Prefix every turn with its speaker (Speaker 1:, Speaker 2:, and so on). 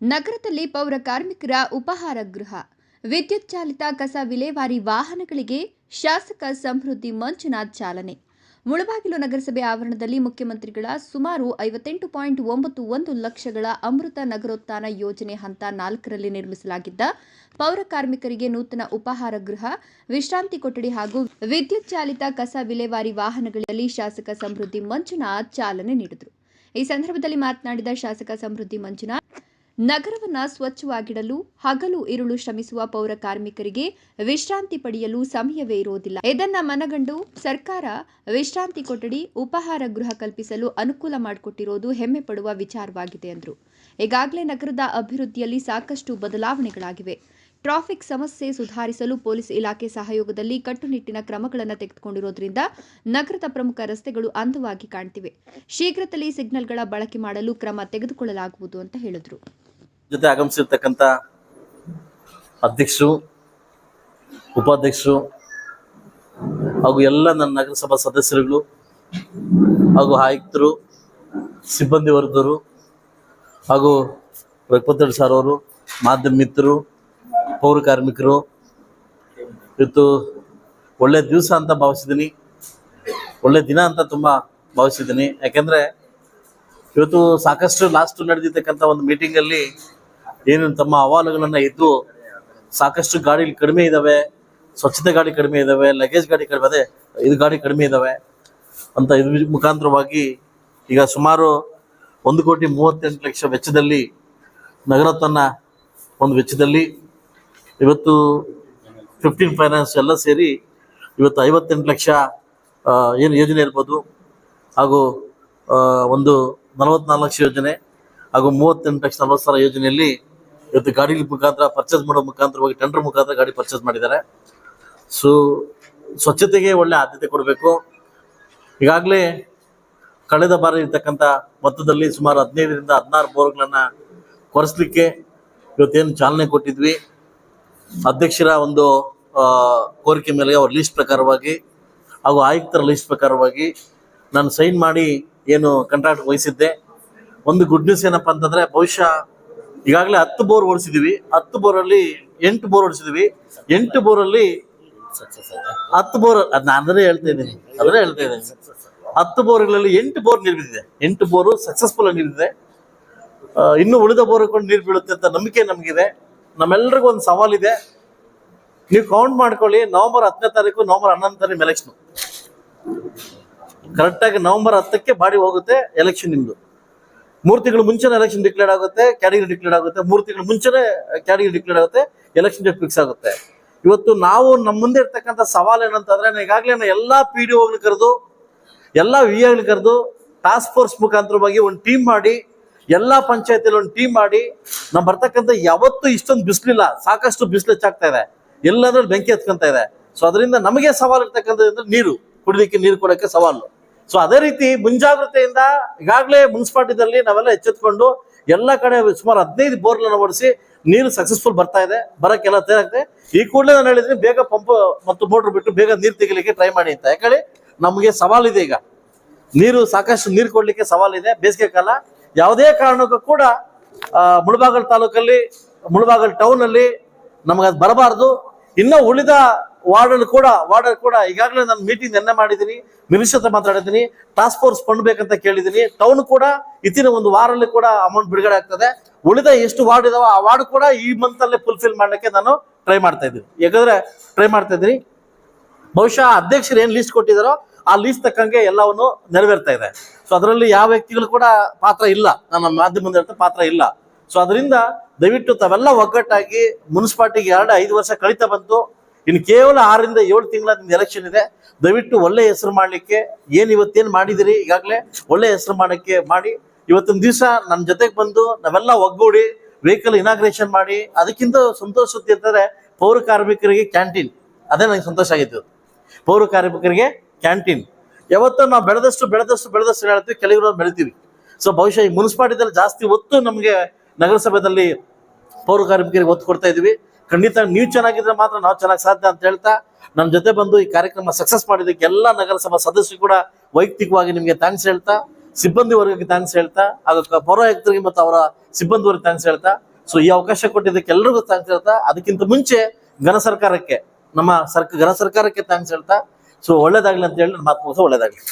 Speaker 1: ನಗರದಲ್ಲಿ ಪೌರ ಕಾರ್ಮಿಕರ ಉಪಹಾರ ಗೃಹ, ವಿದ್ಯುತ್ ಚಾಲಿತ ಕಸ ವಿಲೇವಾರಿ ವಾಹನಗಳಿಗೆ ಶಾಸಕ ಸಮೃದ್ಧಿ ಮಂಜುನಾಥ್ ಚಾಲನೆ. ಮುಳಬಾಗಿಲು ನಗರಸಭೆ ಆವರಣದಲ್ಲಿ ಮುಖ್ಯಮಂತ್ರಿಗಳ ಸುಮಾರು ಐವತ್ತೆಂಟು ಪಾಯಿಂಟ್ ಒಂಬತ್ತು ಒಂದು ಲಕ್ಷಗಳ ಅಮೃತ ನಗರೋತ್ಥಾನ ಯೋಜನೆ ಹಂತ ನಾಲ್ಕರಲ್ಲಿ ನಿರ್ಮಿಸಲಾಗಿದ್ದ ಪೌರ ಕಾರ್ಮಿಕರಿಗೆ ನೂತನ ಉಪಹಾರ ಗೃಹ, ವಿಶ್ರಾಂತಿ ಕೊಠಡಿ ಹಾಗೂ ವಿದ್ಯುತ್ ಚಾಲಿತ ಕಸ ವಿಲೇವಾರಿ ವಾಹನಗಳಲ್ಲಿ ಶಾಸಕ ಸಮೃದ್ಧಿ ಮಂಜುನಾಥ್ ಚಾಲನೆ ನೀಡಿದರು. ಈ ಸಂದರ್ಭದಲ್ಲಿ ಮಾತನಾಡಿದ ಶಾಸಕ ಸಮೃದ್ಧಿ ಮಂಜುನಾಥ್ ನಗರವನ್ನ ಸ್ವಚ್ಛವಾಗಿಡಲು ಹಗಲು ಇರುಳು ಶ್ರಮಿಸುವ ಪೌರ ಕಾರ್ಮಿಕರಿಗೆ ವಿಶ್ರಾಂತಿ ಪಡೆಯಲು ಸಮಯವೇ ಇರುವುದಿಲ್ಲ. ಇದನ್ನ ಮನಗಂಡು ಸರ್ಕಾರ ವಿಶ್ರಾಂತಿ ಕೊಠಡಿ, ಉಪಹಾರ ಗೃಹ ಕಲ್ಪಿಸಲು ಅನುಕೂಲ ಮಾಡಿಕೊಟ್ಟಿರುವುದು ಹೆಮ್ಮೆ ಪಡುವ ವಿಚಾರವಾಗಿದೆ ಎಂದರು ಈಗಾಗಲೇ ನಗರದ ಅಭಿವೃದ್ಧಿಯಲ್ಲಿ ಸಾಕಷ್ಟು ಬದಲಾವಣೆಗಳಾಗಿವೆ. ಟ್ರಾಫಿಕ್ ಸಮಸ್ಯೆ ಸುಧಾರಿಸಲು ಪೊಲೀಸ್ ಇಲಾಖೆ ಸಹಯೋಗದಲ್ಲಿ ಕಟ್ಟುನಿಟ್ಟಿನ ಕ್ರಮಗಳನ್ನು ತೆಗೆದುಕೊಂಡಿರೋದ್ರಿಂದ ನಗರದ ಪ್ರಮುಖ ರಸ್ತೆಗಳು ಅಂದವಾಗಿ ಕಾಣ್ತಿವೆ. ಶೀಘ್ರದಲ್ಲಿ ಸಿಗ್ನಲ್ಗಳ ಬಳಕೆ ಮಾಡಲು ಕ್ರಮ ತೆಗೆದುಕೊಳ್ಳಲಾಗುವುದು ಅಂತ ಹೇಳಿದರು.
Speaker 2: ಜೊತೆ ಆಗಮಿಸಿರ್ತಕ್ಕಂಥ ಅಧ್ಯಕ್ಷರು, ಉಪಾಧ್ಯಕ್ಷರು ಹಾಗೂ ಎಲ್ಲ ನನ್ನ ನಗರಸಭಾ ಸದಸ್ಯರುಗಳು ಹಾಗೂ ಆಯುಕ್ತರು, ಸಿಬ್ಬಂದಿ ವರ್ಗದವರು ಹಾಗೂ ರಘುಪತಿ ಸರ್ ಅವರು, ಮಾಧ್ಯಮ ಮಿತ್ರರು, ಪೌರ ಕಾರ್ಮಿಕರು, ಇವತ್ತು ಒಳ್ಳೆ ದಿವಸ ಅಂತ ಭಾವಿಸಿದ್ದೀನಿ. ಒಳ್ಳೆ ದಿನ ಅಂತ ತುಂಬ ಭಾವಿಸಿದ್ದೀನಿ. ಯಾಕೆಂದರೆ ಇವತ್ತು ಸಾಕಷ್ಟು ಲಾಸ್ಟ್ ನಡೆದಿರ್ತಕ್ಕಂಥ ಒಂದು ಮೀಟಿಂಗಲ್ಲಿ ಏನು ತಮ್ಮ ಅಹವಾಲುಗಳನ್ನ ಇದ್ದು ಸಾಕಷ್ಟು ಗಾಡಿ ಕಡಿಮೆ ಇದಾವೆ, ಸ್ವಚ್ಛತೆ ಗಾಡಿ ಕಡಿಮೆ ಇದ್ದಾವೆ ಲಗೇಜ್ ಗಾಡಿ ಕಡಿಮೆ ಅದೇ, ಇದು ಗಾಡಿ ಕಡಿಮೆ ಇದ್ದಾವೆ ಅಂತ ಇದ್ರ ಮುಖಾಂತರವಾಗಿ ಈಗ ಸುಮಾರು ಒಂದು ಕೋಟಿ ಮೂವತ್ತೆಂಟು ಲಕ್ಷ ವೆಚ್ಚದಲ್ಲಿ ನಗರತನ ಒಂದು ವೆಚ್ಚದಲ್ಲಿ ಇವತ್ತು ಫಿಫ್ಟೀನ್ ಫೈನಾನ್ಸ್ ಎಲ್ಲ ಸೇರಿ ಇವತ್ತು ಐವತ್ತೆಂಟು ಲಕ್ಷ ಏನು ಯೋಜನೆ ಇರ್ಬೋದು ಹಾಗೂ ಒಂದು ನಲವತ್ನಾಲ್ಕು ಲಕ್ಷ ಯೋಜನೆ ಹಾಗೂ ಮೂವತ್ತೆಂಟು ಲಕ್ಷ ನಲವತ್ತು ಸಾವಿರ ಯೋಜನೆಯಲ್ಲಿ ಇವತ್ತು ಗಾಡಿ ಮುಖಾಂತರ ಪರ್ಚೇಸ್ ಮಾಡೋ ಮುಖಾಂತರವಾಗಿ ಟೆಂಡರ್ ಮುಖಾಂತರ ಗಾಡಿ ಪರ್ಚೇಸ್ ಮಾಡಿದ್ದಾರೆ. ಸೊ ಸ್ವಚ್ಛತೆಗೆ ಒಳ್ಳೆ ಆದ್ಯತೆ ಕೊಡಬೇಕು. ಈಗಾಗಲೇ ಕಳೆದ ಬಾರಿ ಇರ್ತಕ್ಕಂಥ ಮೊತ್ತದಲ್ಲಿ ಸುಮಾರು ಹದಿನೈದರಿಂದ ಹದಿನಾರು ಬೋರ್ಗಳನ್ನು ಕೊರೆಸ್ಲಿಕ್ಕೆ ಇವತ್ತೇನು ಚಾಲನೆ ಕೊಟ್ಟಿದ್ವಿ. ಅಧ್ಯಕ್ಷರ ಒಂದು ಕೋರಿಕೆ ಮೇಲೆ ಅವ್ರ ಲಿಸ್ಟ್ ಪ್ರಕಾರವಾಗಿ ಹಾಗೂ ಆಯುಕ್ತರ ಲಿಸ್ಟ್ ಪ್ರಕಾರವಾಗಿ ನಾನು ಸೈನ್ ಮಾಡಿ ಏನು ಕಂಟ್ರಾಕ್ಟ್ ವಹಿಸಿದ್ದೆ. ಒಂದು ಗುಡ್ ನ್ಯೂಸ್ ಏನಪ್ಪ ಅಂತಂದ್ರೆ ಬಹುಶಃ ಈಗಾಗಲೇ ಹತ್ತು ಬೋರ್ ಓಡಿಸಿದೀವಿ. ಹತ್ತು ಬೋರಲ್ಲಿ ಎಂಟು ಬೋರ್ ಓಡಿಸಿದೀವಿ. ಎಂಟು ಬೋರಲ್ಲಿ ಹತ್ತು ಬೋರ್, ಅದ್ ಅಂದ್ರೆ ಅದನ್ನೇ ಹೇಳ್ತಾ ಇದ್ದೀನಿ. ಅದನ್ನೇ ಹೇಳ್ತಾ ಇದ್ದೀನಿ. ಹತ್ತು ಬೋರ್ಗಳಲ್ಲಿ ಎಂಟು ಬೋರ್ ನೀರು ಬಿದ್ದಿದೆ. ಎಂಟು ಬೋರು ಸಕ್ಸಸ್ಫುಲ್ ಆಗಿ ನೀರಿದೆ ಇನ್ನು ಉಳಿದ ಬೋರ್ ಕೊಂಡು ನೀರು ಬೀಳುತ್ತೆ ಅಂತ ನಂಬಿಕೆ ನಮಗಿದೆ. ನಮ್ಮೆಲ್ರಿಗೂ ಒಂದು ಸವಾಲಿದೆ ನೀವು ಕೌಂಟ್ ಮಾಡ್ಕೊಳ್ಳಿ. ನವೆಂಬರ್ ಹತ್ತನೇ ತಾರೀಕು, ನವೆಂಬರ್ ಹನ್ನೊಂದು ತಾರೀಕು ಎಲೆಕ್ಷನ್ ಕರೆಕ್ಟಾಗಿ ನವೆಂಬರ್ ಹತ್ತಕ್ಕೆ ಬಾಡಿ ಹೋಗುತ್ತೆ ಎಲೆಕ್ಷನ್ ನಿಮ್ದು. ಮೂರು ತಿಂಗಳು ಮುಂಚೆನೇ ಎಲೆಕ್ಷನ್ ಡಿಕ್ಲೇರ್ ಆಗುತ್ತೆ ಕ್ಯಾಟಗರಿ ಡಿಕ್ಲೇರ್ ಆಗುತ್ತೆ, ಮೂರು ತಿಂಗಳು ಮುಂಚೆನೆ ಕ್ಯಾಟಗರಿ ಡಿಕ್ಲೇರ್ ಆಗುತ್ತೆ ಎಲೆಕ್ಷನ್ ಡೇಟ್ ಫಿಕ್ಸ್ ಆಗುತ್ತೆ. ಇವತ್ತು ನಾವು ನಮ್ಮ ಮುಂದೆ ಇರ್ತಕ್ಕಂಥ ಸವಾಲು ಏನಂತಂದ್ರೆ, ನಾನು ಈಗಾಗಲೇ ಎಲ್ಲಾ ಪಿ ಡಿ ಒಗಳು ಕರೆದು, ಎಲ್ಲ ವಿ ಎಗಳು ಕರೆದು ಟಾಸ್ಕ್ ಫೋರ್ಸ್ ಮುಖಾಂತರವಾಗಿ ಒಂದು ಟೀಮ್ ಮಾಡಿ, ಎಲ್ಲ ಪಂಚಾಯತಿಯಲ್ಲಿ ಒಂದು ಟೀಮ್ ಮಾಡಿ ನಾವು ಬರ್ತಕ್ಕಂಥ ಯಾವತ್ತೂ ಇಷ್ಟೊಂದು ಬಿಸಿಲಿಲ್ಲ, ಸಾಕಷ್ಟು ಬಿಸಿಲು ಹೆಚ್ಚಾಗ್ತಾ ಇದೆ. ಎಲ್ಲಾದ್ರೂ ಬೆಂಕಿ ಹತ್ಕೊಂತ ಇದೆ. ಸೊ ಅದರಿಂದ ನಮಗೆ ಸವಾಲು ಇರ್ತಕ್ಕಂಥದ್ದು ನೀರು, ಕುಡಿಲಿಕ್ಕೆ ನೀರು ಕೊಡೋಕ್ಕೆ ಸವಾಲು. ಸೊ ಅದೇ ರೀತಿ ಮುಂಜಾಗ್ರತೆಯಿಂದ ಈಗಾಗಲೇ ಮುನ್ಸಿಪಾಲ್ಟಿದಲ್ಲಿ ನಾವೆಲ್ಲ ಎಚ್ಚೆತ್ಕೊಂಡು ಎಲ್ಲ ಕಡೆ ಸುಮಾರು ಹದಿನೈದು ಬೋರ್ಗಳನ್ನು ಓಡಿಸಿ ನೀರು ಸಕ್ಸಸ್ಫುಲ್ ಬರ್ತಾ ಇದೆ ಬರೋಕ್ಕೆಲ್ಲ ತೇರಾಗ್ತದೆ ಈ ಕೂಡಲೇ ನಾನು ಹೇಳಿದ್ರೆ ಬೇಗ ಪಂಪ್ ಮತ್ತು ಮೋಟ್ರ್ ಬಿಟ್ಟು ಬೇಗ ನೀರು ತೆಗಿಲಿಕ್ಕೆ ಟ್ರೈ ಮಾಡಿ ಅಂತ. ಯಾಕಂದ್ರೆ ನಮಗೆ ಸವಾಲಿದೆ ಈಗ. ನೀರು ಸಾಕಷ್ಟು ನೀರು ಕೊಡ್ಲಿಕ್ಕೆ ಸವಾಲಿದೆ ಬೇಸಿಗೆ ಕಾಲ. ಯಾವುದೇ ಕಾರಣಕ್ಕೂ ಕೂಡ ಮುಳಬಾಗಲ್ ತಾಲೂಕಲ್ಲಿ, ಮುಳಬಾಗಲ್ ಟೌನ್ ಅಲ್ಲಿ ನಮಗೆ ಅದು ಬರಬಾರ್ದು. ಇನ್ನೂ ಉಳಿದ ವಾರ್ಡ್ ಕೂಡ ವಾರ್ಡಲ್ಲಿ ಕೂಡ ಈಗಾಗಲೇ ನಾನು ಮೀಟಿಂಗ್ ನಿನ್ನೆ ಮಾಡಿದ್ದೀನಿ ಮಿನಿಸ್ಟರ್ ಹತ್ರ ಮಾತಾಡಿದ್ದೀನಿ ಟಾಸ್ಕ್ ಫೋರ್ಸ್ ಫಂಡ್ ಬೇಕಂತ ಕೇಳಿದ್ದೀನಿ. ಟೌನ್ ಕೂಡ ಇತ್ತಿನ ಒಂದು ವಾರಲ್ಲಿ ಕೂಡ ಅಮೌಂಟ್ ಬಿಡುಗಡೆ ಆಗ್ತದೆ. ಉಳಿದ ಎಷ್ಟು ವಾರ್ಡ್ ಇದಾವೆ ಆ ವಾರ್ಡ್ ಕೂಡ ಈ ಮಂತ್ ಅಲ್ಲೇ ಫುಲ್ಫಿಲ್ ಮಾಡಲಿಕ್ಕೆ ನಾನು ಟ್ರೈ ಮಾಡ್ತಾ ಇದ್ದೀನಿ. ಯಾಕಂದ್ರೆ ಟ್ರೈ ಮಾಡ್ತಾ ಇದ್ದೀನಿ. ಬಹುಶಃ ಅಧ್ಯಕ್ಷರು ಏನು ಲಿಸ್ಟ್ ಕೊಟ್ಟಿದಾರೋ ಆ ಲಿಸ್ಟ್ ತಕ್ಕಂಗೆ ಎಲ್ಲವನ್ನು ನೆರವೇರ್ತಾ ಇದೆ. ಸೊ ಅದರಲ್ಲಿ ಯಾವ ವ್ಯಕ್ತಿಗಳು ಕೂಡ ಪಾತ್ರ ಇಲ್ಲ. ನನ್ನ ಮಾಧ್ಯಮದ ಮುಂದೆ ಪಾತ್ರ ಇಲ್ಲ. ಸೊ ಅದರಿಂದ ದಯವಿಟ್ಟು ತಾವೆಲ್ಲ ಒಗ್ಗಟ್ಟಾಗಿ ಮುನ್ಸಿಪಾಲ್ಟಿಗೆ ಎರಡು ಐದು ವರ್ಷ ಕಳೀತಾ ಬಂತು. ಇನ್ನು ಕೇವಲ ಆರರಿಂದ ಏಳು ತಿಂಗಳ ಎಲೆಕ್ಷನ್ ಇದೆ. ದಯವಿಟ್ಟು ಒಳ್ಳೆ ಹೆಸರು ಮಾಡ್ಲಿಕ್ಕೆ ಏನು ಇವತ್ತೇನು ಮಾಡಿದಿರಿ? ಈಗಾಗಲೇ ಒಳ್ಳೆ ಹೆಸರು ಮಾಡಕ್ಕೆ ಮಾಡಿ. ಇವತ್ತಿನ ದಿವಸ ನನ್ನ ಜೊತೆಗೆ ಬಂದು ನಾವೆಲ್ಲ ಒಗ್ಗೂಡಿ ವೆಹಿಕಲ್ ಇನಾಗ್ರೇಷನ್ ಮಾಡಿ, ಅದಕ್ಕಿಂತ ಸಂತೋಷ ಸುದ್ದಿ ಪೌರ ಕಾರ್ಮಿಕರಿಗೆ ಕ್ಯಾಂಟೀನ್. ಅದೇ ನನಗೆ ಸಂತೋಷ ಆಗಿತ್ತು ಪೌರ ಕಾರ್ಮಿಕರಿಗೆ ಕ್ಯಾಂಟೀನ್. ಯಾವತ್ತೂ ನಾವು ಬೆಳೆದಷ್ಟು ಬೆಳೆದಷ್ಟು ಬೆಳೆದಷ್ಟು ಹೇಳ್ತೀವಿ, ಕೆಲವರು ಬೆಳಿತೀವಿ. ಸೊ ಬಹುಶಃ ಈ ಮುನ್ಸಿಪಾಲಿಟಿದಲ್ಲಿ ಜಾಸ್ತಿ ಒತ್ತು ನಮಗೆ ನಗರಸಭೆಯಲ್ಲಿ ಪೌರ ಕಾರ್ಮಿಕರಿಗೆ ಒತ್ತು ಕೊಡ್ತಾ ಇದೀವಿ. ಖಂಡಿತ ನೀವು ಚೆನ್ನಾಗಿದ್ರೆ ಮಾತ್ರ ನಾವು ಚೆನ್ನಾಗಿ ಸಾಧ್ಯ ಅಂತ ಹೇಳ್ತಾ ನಮ್ಮ ಜೊತೆ ಬಂದು ಈ ಕಾರ್ಯಕ್ರಮ ಸಕ್ಸಸ್ ಮಾಡಿದ್ದಕ್ಕೆ ಎಲ್ಲ ನಗರಸಭಾ ಸದಸ್ಯರು ಕೂಡ ವೈಯಕ್ತಿಕವಾಗಿ ನಿಮಗೆ ಥ್ಯಾಂಕ್ಸ್ ಹೇಳ್ತಾ ಸಿಬ್ಬಂದಿ ವರ್ಗಕ್ಕೆ ಥ್ಯಾಂಕ್ಸ್ ಹೇಳ್ತಾ ಅದಕ್ಕೆ ಪೌರಾಯುಕ್ತರಿಗೆ ಮತ್ತು ಅವರ ಸಿಬ್ಬಂದಿ ವರ್ಗ ಥ್ಯಾಂಕ್ಸ್ ಹೇಳ್ತಾ. ಸೊ ಈ ಅವಕಾಶ ಕೊಟ್ಟಿದ್ದಕ್ಕೆ ಎಲ್ಲರಿಗೂ ಥ್ಯಾಂಕ್ಸ್ ಹೇಳ್ತಾ. ಅದಕ್ಕಿಂತ ಮುಂಚೆ ಘನ ಸರ್ಕಾರಕ್ಕೆ, ನಮ್ಮ ಸರ್ಕ ಘನ ಸರ್ಕಾರಕ್ಕೆ ಥ್ಯಾಂಕ್ಸ್ ಹೇಳ್ತಾ. ಸೊ ಒಳ್ಳೇದಾಗಲಿ ಅಂತ ಹೇಳಿ ಮಾತು ಒಳ್ಳೇದಾಗ್ಲಿ.